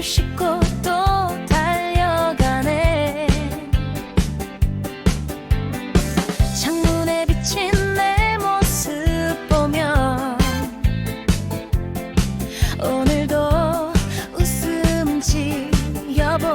를 싣고 또 달려가네. 창문에 비친 내 모습 보면 오늘도 웃음 지어보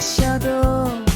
シャ